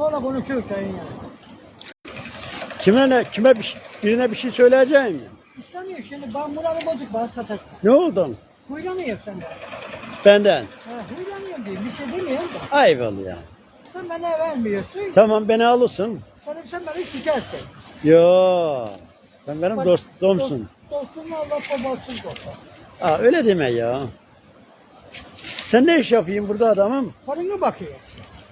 Sonra konuşuruz senin yani. Kime ne, kime bir, şey- birine bir şey söyleyeceğim mi? İstemiyor şimdi ben buranı bozuk bana satacak. Ne oldu? Huylanıyor sen de. Benden. Ha, huylanıyor diye bir şey demiyorum da. Ayıp oldu ya. Sen bana vermiyorsun. Tamam beni alırsın. Sen, sen beni sikersin. Yo. Sen benim Bak, dostumsun. Dost, dostunla Allah babasız dostum. Aa, öyle deme ya. Sen ne iş yapayım burada adamım? Parını bakıyor.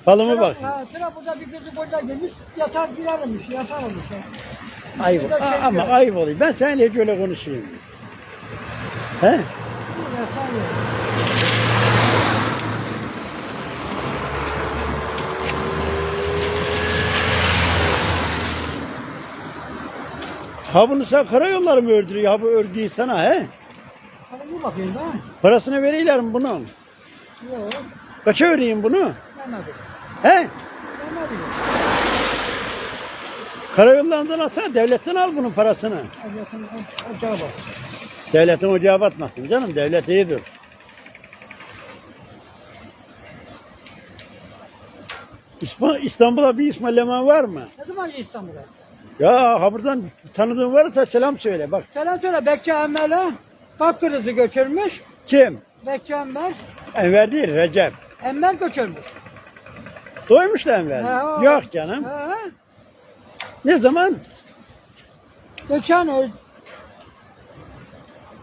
Falımı Sıra- bak. Ha, sıra burada bir kızı burada gelmiş yatar girermiş yatarmış. Ya. Ayıp. Bir de şey ama diyor, ayıp oluyor. Ben seninle hiç öyle konuşayım. He? "Bir ye." Ha bunu sen karayolları mı ördürüyor? Ha bu örgüyü sana he? Parını bakayım da. Parasını veriyorlar mı bunun? Yok. Kaça vereyim bunu? Demedim. He? Demedim. Karayollarından alsana devletten al bunun parasını. Evlatın ocağı bak. Devletin ocağı batmasın canım. Devlet iyidir. İstanbul'a bir İsmail Leman var mı? Ne zaman İstanbul'a? Ya ha buradan tanıdığın varsa selam söyle. Bak Selam söyle Bekçi Emmel'e kalp krizi götürmüş. kim? Bekçi Emmel, Enver değil Recep. Emmel götürmüş. Doymuş da Enver. Ha, Yok canım. Ha, Ne zaman? geçen o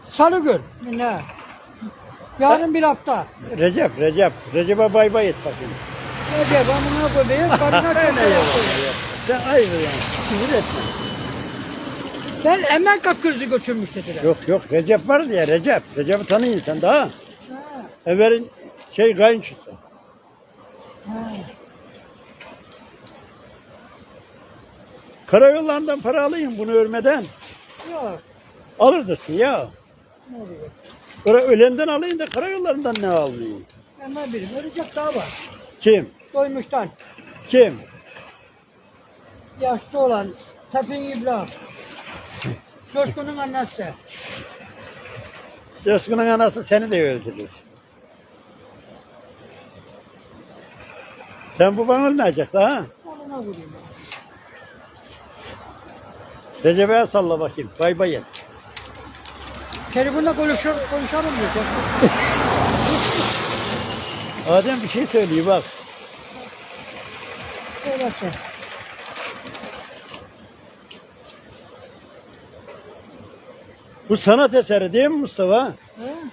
Salı gün. Ne? Yarın bir hafta. Recep, Recep. Recep'e bay bay et bakayım. Ne diye ben buna koyayım, karına yapıyorum. Sen ayrı yani. Küfür etme. Ben Emmel kalp krizi götürmüş dediler. Yok yok Recep var ya Recep. Recep'i tanıyın sen daha. Ha, Enver'in şey kayınçosu. ha. Karayollarından para alayım bunu örmeden. Yok. Alırdısın ya. Ne oluyor? Öyle ölenden alayım da karayollarından ne almayayım? Emmel birim. Ölecek daha var. Kim? Doymuştan. Kim? Yaşlı olan Tepin İbrahim. Coşkun'un annesi. Coşkun'un anası seni de öldürür. Sen bu bana ölmeyecek daha. Onuna vurayım. Recep'e salla bakayım. Bay bay et. Telefonla konuşur, konuşalım diyor. Adem bir şey söylüyor bak. Söylersin. Bu sanat eseri değil mi Mustafa?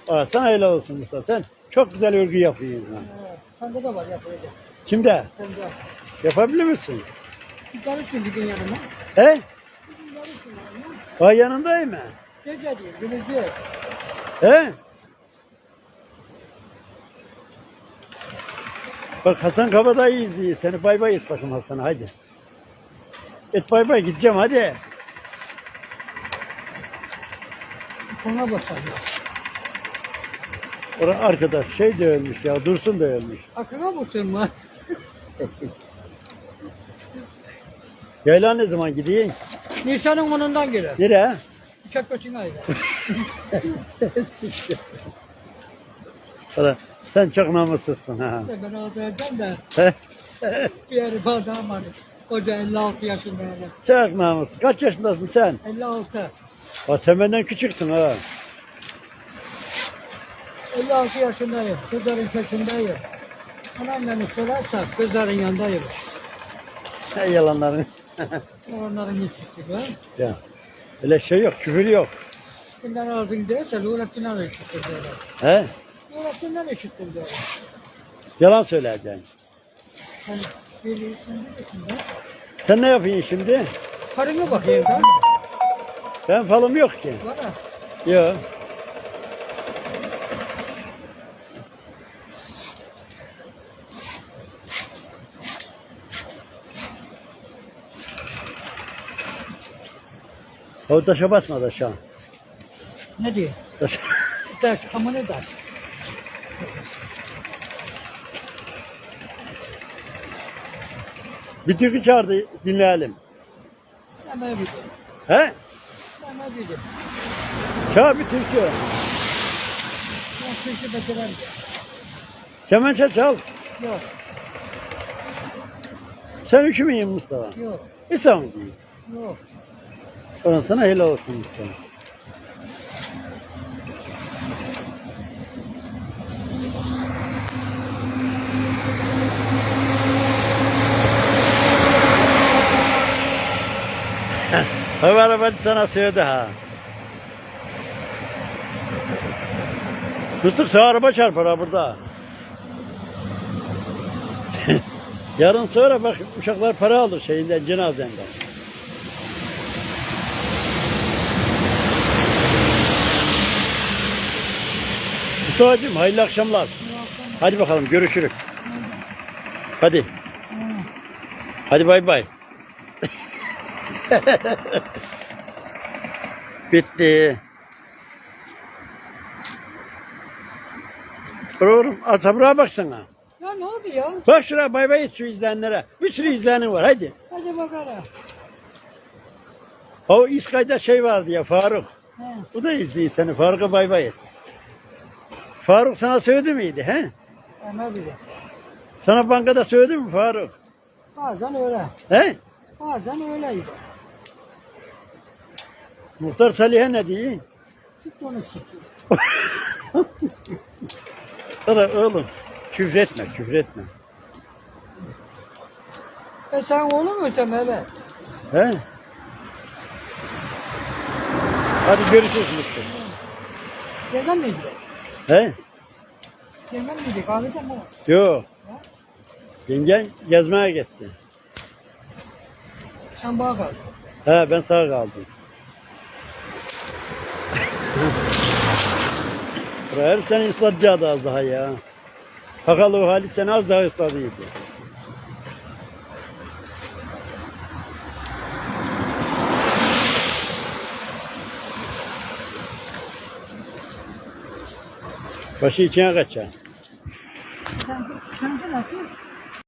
He? Aa, sana helal olsun Mustafa. Sen çok güzel örgü yapıyorsun. Ha. Evet. Sende de var yapılacak. Kimde? Sende. Yapabilir misin? Gelirsin bir gün yanıma. He? Ay yanındayım mı? Gece değil, gündüz değil. He? Bak Hasan Kabadayı izliyor. Seni bay bay et bakayım Hasan'a hadi. Et bay bay gideceğim hadi. Ona basar. Orada arkadaş şey de ölmüş ya Dursun da ölmüş. Aklına basırma. Yaylan ne zaman gideyim? Nisan'ın onundan gelir. Nereye? Uçak koçun ayda. Hala, Sen çok namussuzsun ha. ben alacağım da bir yeri bağdan var. Hoca 56 yaşında. çok namussuz. Kaç yaşındasın sen? 56. Ha, sen benden küçüksün ha. 56 yaşındayım. Kızların peşindeyim. Anam beni sorarsa kızların yanındayım. Ne yalanların. Onların hissi gibi. ya. Öyle şey yok, küfür yok. Kimden aldın derse Nurettin'den eşittim diyorlar. He? Nurettin'den eşittim diyorlar. Yalan söyleyeceksin. Hani bir içinde. Sen ne yapıyorsun şimdi? Karına bakayım ben. Ben falım yok ki. Var ha. Yok. O taşa basma taşa. Ne diyor? Taşa. Ders, ama ne ders? Bir türkü çağırdı dinleyelim. Hemen bildim. He? Hemen bildim. Çağır bir türkü. Ben Türkçe beceremem. Kemençe çal. Yok. Sen üşümeyin Mustafa. Yok. Mı diyeyim? Yok. Ondan sana helal olsun Mustafa. Hava arabacı sana sövdü ha. Fıstık sağ araba çarpar ha burada. Yarın sonra bak uşaklar para alır şeyinden cenazenden. Mustafa'cığım hayırlı akşamlar. Hadi bakalım görüşürüz. Hadi. Hadi bay bay. Bitti. Oğlum sabra baksana. Ya ne oldu ya? Bak şuraya bay bay et şu izleyenlere. Bir sürü izleyenin var hadi. Hadi bakalım. O İskay'da şey vardı ya Faruk. He. O da izliyor seni. Faruk'a bay bay et. Faruk sana söyledi miydi he? Ama bile. Sana bankada söyledi mi Faruk? Bazen öyle. He? Bazen öyleydi. Muhtar Salih'e ne diyor? Çık onu çıkıyor. Sana oğlum küfretme küfretme. E sen oğlum musun evet? He? Hadi görüşürüz Mustafa. Miydi? He? Yemem miydi? Kahvede mi? Yok. Yengen gezmeye gitti. Sen bana kal. He ben sağ kaldım. Her seni ıslatacaktı az daha ya. Fakat o Halit seni az daha ıslatıyordu. Başı içine. Sen, sen de nasıl?